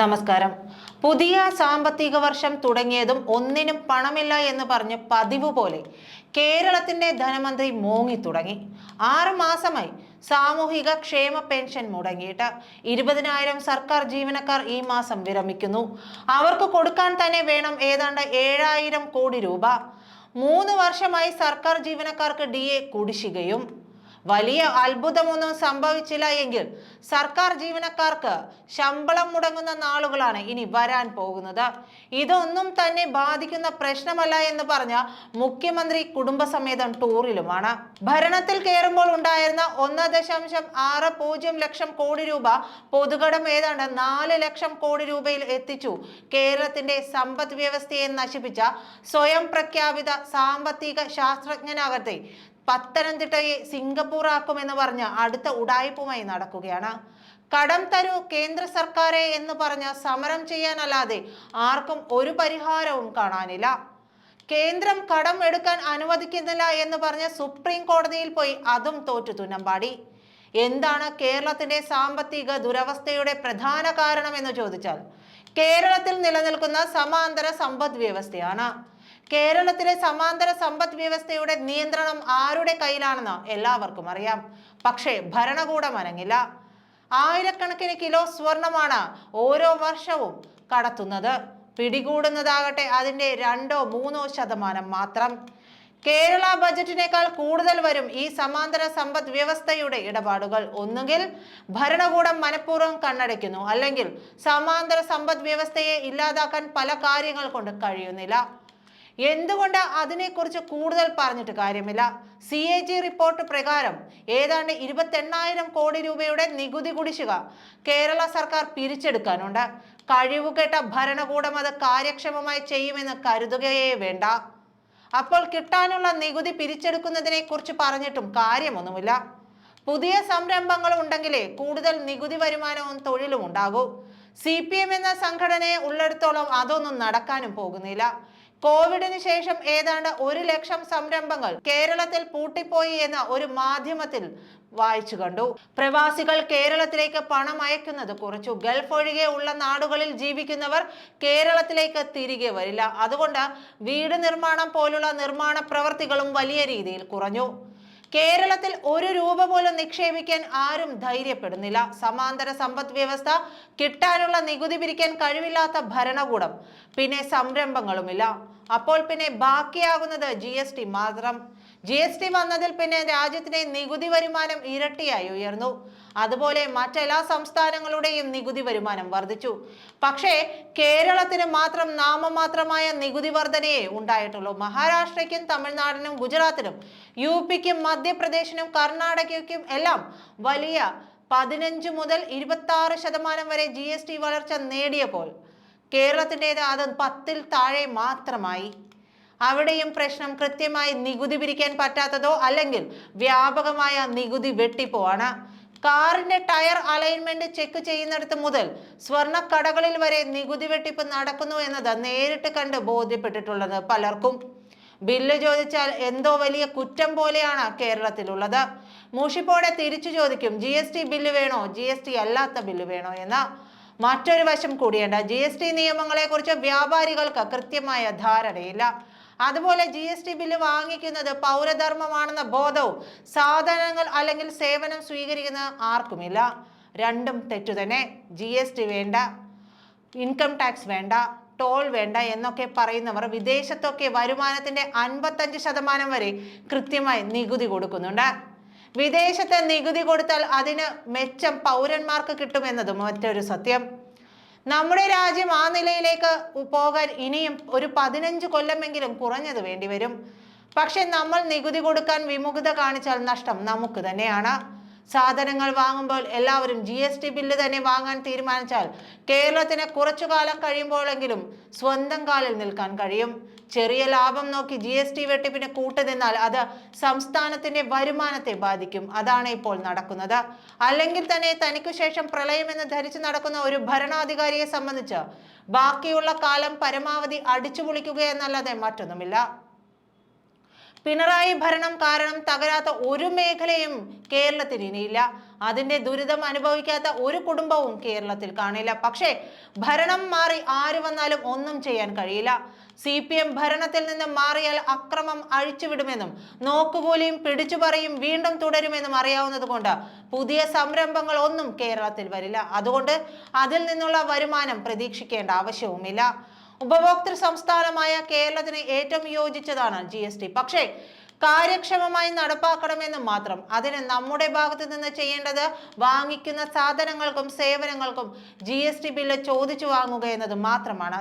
നമസ്കാരം. പുതിയ സാമ്പത്തിക വർഷം തുടങ്ങിയതും ഒന്നിനും പണമില്ല എന്ന് പറഞ്ഞ് പതിവ് പോലെ കേരളത്തിന്റെ ധനമന്ത്രി മോങ്ങി തുടങ്ങി. ആറ് മാസമായി സാമൂഹിക ക്ഷേമ പെൻഷൻ മുടങ്ങിയിട്ട് ഇരുപതിനായിരം സർക്കാർ ജീവനക്കാർ ഈ മാസം വിരമിക്കുന്നു. അവർക്ക് കൊടുക്കാൻ തന്നെ വേണം ഏതാണ്ട് ഏഴായിരം കോടി രൂപ. മൂന്ന് വർഷമായി സർക്കാർ ജീവനക്കാർക്ക് ഡി എ കുടിശ്ശികയും വലിയ അത്ഭുതമൊന്നും സംഭവിച്ചില്ല എങ്കിൽ സർക്കാർ ജീവനക്കാർക്ക് ശമ്പളം മുടങ്ങുന്ന നാളുകളാണ് ഇനി വരാൻ പോകുന്നത്. ഇതൊന്നും തന്നെ ബാധിക്കുന്ന പ്രശ്നമല്ല എന്ന് പറഞ്ഞ മുഖ്യമന്ത്രി കുടുംബസമേതം ടൂറിലുമാണ്. ഭരണത്തിൽ കയറുമ്പോൾ ഉണ്ടായിരുന്ന ഒന്ന് ദശാംശം ആറ് പൂജ്യം ലക്ഷം കോടി രൂപ പൊതുകടം ഏതാണ്ട് നാല് ലക്ഷം കോടി രൂപയിൽ എത്തിച്ചു. കേരളത്തിന്റെ സമ്പദ് വ്യവസ്ഥയെ നശിപ്പിച്ച സ്വയം പ്രഖ്യാപിത സാമ്പത്തിക ശാസ്ത്രജ്ഞനാകട്ടെ പത്തനംതിട്ടയെ സിംഗപ്പൂർ ആക്കുമെന്ന് പറഞ്ഞ് അടുത്ത ഉടായ്പുമായി നടക്കുകയാണ്. കടം തരൂ കേന്ദ്ര സർക്കാരെ എന്ന് പറഞ്ഞ് സമരം ചെയ്യാനല്ലാതെ ആർക്കും ഒരു പരിഹാരവും കാണാനില്ല. കേന്ദ്രം കടം എടുക്കാൻ അനുവദിക്കുന്നില്ല എന്ന് പറഞ്ഞ് സുപ്രീം കോടതിയിൽ പോയി അതും തോറ്റു തുന്നമ്പാടി. എന്താണ് കേരളത്തിന്റെ സാമ്പത്തിക ദുരവസ്ഥയുടെ പ്രധാന കാരണം എന്ന് ചോദിച്ചാൽ കേരളത്തിൽ നിലനിൽക്കുന്ന സമാന്തര സമ്പദ് വ്യവസ്ഥയാണ്. കേരളത്തിലെ സമാന്തര സമ്പദ് വ്യവസ്ഥയുടെ നിയന്ത്രണം ആരുടെ കയ്യിലാണെന്ന് എല്ലാവർക്കും അറിയാം. പക്ഷേ ഭരണകൂടം അനങ്ങില്ല. ആയിരക്കണക്കിന് കിലോ സ്വർണമാണ് ഓരോ വർഷവും കടത്തുന്നത്. പിടികൂടുന്നതാകട്ടെ അതിന്റെ രണ്ടോ മൂന്നോ ശതമാനം മാത്രം. കേരള ബജറ്റിനേക്കാൾ കൂടുതൽ വരും ഈ സമാന്തര സമ്പദ് വ്യവസ്ഥയുടെ ഇടപാടുകൾ. ഒന്നുകിൽ ഭരണകൂടം മനഃപൂർവം കണ്ണടയ്ക്കുന്നു അല്ലെങ്കിൽ സമാന്തര സമ്പദ് വ്യവസ്ഥയെ ഇല്ലാതാക്കാൻ പല കാര്യങ്ങൾ കൊണ്ട് കഴിയുന്നില്ല. എന്തുകൊണ്ട് അതിനെക്കുറിച്ച് കൂടുതൽ പറഞ്ഞിട്ട് കാര്യമില്ല? സി എ ജി റിപ്പോർട്ട് പ്രകാരം ഏതാണ്ട് ഇരുപത്തെണ്ണായിരം കോടി രൂപയുടെ നികുതി കുടിശ്ശിക കേരള സർക്കാർ പിരിച്ചെടുക്കാനുണ്ട്. കഴിവുകെട്ട ഭരണകൂടം അത് കാര്യക്ഷമമായി ചെയ്യുമെന്ന് കരുതുകയേ വേണ്ട. അപ്പോൾ കിട്ടാനുള്ള നികുതി പിരിച്ചെടുക്കുന്നതിനെ കുറിച്ച് പറഞ്ഞിട്ടും കാര്യമൊന്നുമില്ല. പുതിയ സംരംഭങ്ങൾ ഉണ്ടെങ്കിലേ കൂടുതൽ നികുതി വരുമാനവും തൊഴിലും ഉണ്ടാകൂ. സി പി എം എന്ന സംഘടനയെ ഉള്ളിടത്തോളം അതൊന്നും നടക്കാനും പോകുന്നില്ല. കോവിഡിന് ശേഷം ഏതാണ്ട് ഒരു ലക്ഷം സംരംഭങ്ങൾ കേരളത്തിൽ പൂട്ടിപ്പോയി എന്ന ഒരു മാധ്യമത്തിൽ വായിച്ചു കണ്ടു. പ്രവാസികൾ കേരളത്തിലേക്ക് പണം അയക്കുന്നത് കുറച്ചു ഗൾഫ് ഒഴികെ ഉള്ള നാടുകളിൽ ജീവിക്കുന്നവർ കേരളത്തിലേക്ക് തിരികെ വരില്ല. അതുകൊണ്ട് വീട് നിർമ്മാണം പോലുള്ള നിർമ്മാണ പ്രവർത്തികളും വലിയ രീതിയിൽ കുറഞ്ഞു. കേരളത്തിൽ ഒരു രൂപ പോലും നിക്ഷേപിക്കാൻ ആരും ധൈര്യപ്പെടുന്നില്ല. സമാന്തര സമ്പദ് വ്യവസ്ഥ കിട്ടാനുള്ള നികുതി പിരിക്കാൻ കഴിവില്ലാത്ത ഭരണകൂടം. പിന്നെ സംരംഭങ്ങളുമില്ല. അപ്പോൾ പിന്നെ ബാക്കിയാകുന്നത് ജി മാത്രം. ജി എസ് ടി വന്നതിൽ പിന്നെ രാജ്യത്തിന്റെ നികുതി വരുമാനം ഇരട്ടിയായി ഉയർന്നു. അതുപോലെ മറ്റെല്ലാ സംസ്ഥാനങ്ങളുടെയും നികുതി വരുമാനം വർദ്ധിച്ചു. പക്ഷേ കേരളത്തിന് മാത്രം നാമമാത്രമായ നികുതി വർധനയെ ഉണ്ടായിട്ടുള്ളൂ. മഹാരാഷ്ട്രയ്ക്കും തമിഴ്നാടിനും ഗുജറാത്തിനും യു പിക്കും മധ്യപ്രദേശിനും കർണാടകയ്ക്കും എല്ലാം വലിയ പതിനഞ്ച് മുതൽ ഇരുപത്തി ആറ് ശതമാനം വരെ ജി എസ് ടി വളർച്ച നേടിയപ്പോൾ കേരളത്തിന്റെത് അത് പത്തിൽ താഴെ മാത്രമായി. അവിടെയും പ്രശ്നം കൃത്യമായി നികുതി പിരിക്കാൻ പറ്റാത്തതോ അല്ലെങ്കിൽ വ്യാപകമായ നികുതി വെട്ടിപ്പോവാണ്. കാറിന്റെ ടയർ അലൈൻമെന്റ് ചെക്ക് ചെയ്യുന്നിടത്ത് മുതൽ സ്വർണക്കടകളിൽ വരെ നികുതി വെട്ടിപ്പ് നടക്കുന്നു എന്നത് നേരിട്ട് കണ്ട് ബോധ്യപ്പെട്ടിട്ടുള്ളത് പലർക്കും. ബില്ല് ചോദിച്ചാൽ എന്തോ വലിയ കുറ്റം പോലെയാണ് കേരളത്തിലുള്ളത്. മൂഷിപ്പോടെ തിരിച്ചു ചോദിക്കും ജി എസ് ടി ബില്ല് വേണോ? ജി എസ് ടി അല്ലാത്ത ബില്ല് വേണോ? എന്ന്. മറ്റൊരു വശം കൂടിയുണ്ട് ജി എസ് ടി നിയമങ്ങളെ കുറിച്ച് വ്യാപാരികൾക്ക് കൃത്യമായ ധാരണയില്ല. അതുപോലെ ജി എസ് ടി ബില്ല് വാങ്ങിക്കുന്നത് പൗരധർമ്മമാണെന്ന ബോധവും സാധനങ്ങൾ അല്ലെങ്കിൽ സേവനം സ്വീകരിക്കുന്ന ആർക്കുമില്ല. രണ്ടും തെറ്റു തന്നെ. ജി എസ് ടി വേണ്ട ഇൻകം ടാക്സ് വേണ്ട ടോൾ വേണ്ട എന്നൊക്കെ പറയുന്നവർ വിദേശത്തൊക്കെ വരുമാനത്തിന്റെ അൻപത്തഞ്ച് ശതമാനം വരെ കൃത്യമായി നികുതി കൊടുക്കുന്നുണ്ട്. വിദേശത്തെ നികുതി കൊടുത്താൽ അതിന് മെച്ചം പൗരന്മാർക്ക് കിട്ടുമെന്നതും മറ്റൊരു സത്യം. നമ്മുടെ രാജ്യം ആ നിലയിലേക്ക് പോകാൻ ഇനിയും ഒരു പതിനഞ്ച് കൊല്ലമെങ്കിലും കുറഞ്ഞത് വേണ്ടിവരും. പക്ഷെ നമ്മൾ നികുതി കൊടുക്കാൻ വിമുഖത കാണിച്ചാൽ നഷ്ടം നമുക്ക് തന്നെയാണ്. സാധനങ്ങൾ വാങ്ങുമ്പോൾ എല്ലാവരും ജി എസ് ടി ബില്ല് തന്നെ വാങ്ങാൻ തീരുമാനിച്ചാൽ കേരളത്തിന് കുറച്ചു കാലം കഴിയുമ്പോഴെങ്കിലും സ്വന്തം കാലിൽ നിൽക്കാൻ കഴിയും. ചെറിയ ലാഭം നോക്കി ജി എസ് ടി വെട്ടിപ്പിന് കൂട്ടുനിന്നാൽ അത് സംസ്ഥാനത്തിന്റെ വരുമാനത്തെ ബാധിക്കും. അതാണ് ഇപ്പോൾ നടക്കുന്നത്. അല്ലെങ്കിൽ തന്നെ തനിക്കു ശേഷം പ്രളയമെന്ന് ധരിച്ചു നടക്കുന്ന ഒരു ഭരണാധികാരിയെ സംബന്ധിച്ച് ബാക്കിയുള്ള കാലം പരമാവധി അടിച്ചു പൊളിക്കുക എന്നല്ലാതെ മറ്റൊന്നുമില്ല. പിണറായി ഭരണം കാരണം തകരാത്ത ഒരു മേഖലയും കേരളത്തിന് ഇനിയില്ല. അതിന്റെ ദുരിതം അനുഭവിക്കാത്ത ഒരു കുടുംബവും കേരളത്തിൽ കാണില്ല. പക്ഷേ ഭരണം മാറി ആര് വന്നാലും ഒന്നും ചെയ്യാൻ കഴിയില്ല. സി പി എം ഭരണത്തിൽ നിന്ന് മാറിയാൽ അക്രമം അഴിച്ചുവിടുമെന്നും നോക്കുകൂലിയും പിടിച്ചു പറയും വീണ്ടും തുടരുമെന്നും അറിയാവുന്നതുകൊണ്ട് പുതിയ സംരംഭങ്ങൾ ഒന്നും കേരളത്തിൽ വരില്ല. അതുകൊണ്ട് അതിൽ നിന്നുള്ള വരുമാനം പ്രതീക്ഷിക്കേണ്ട ആവശ്യവുമില്ല. ഉപഭോക്തൃ സംസ്ഥാനമായ കേരളത്തിന് ഏറ്റവും യോജിച്ചതാണ് ജി എസ് ടി. പക്ഷേ കാര്യക്ഷമമായി നടപ്പാക്കണമെന്ന് മാത്രം. അതിന് നമ്മുടെ ഭാഗത്ത് നിന്ന് ചെയ്യേണ്ടത് വാങ്ങിക്കുന്ന സാധനങ്ങൾക്കും സേവനങ്ങൾക്കും ജി ബില്ല് ചോദിച്ചു വാങ്ങുക എന്നത് മാത്രമാണ്.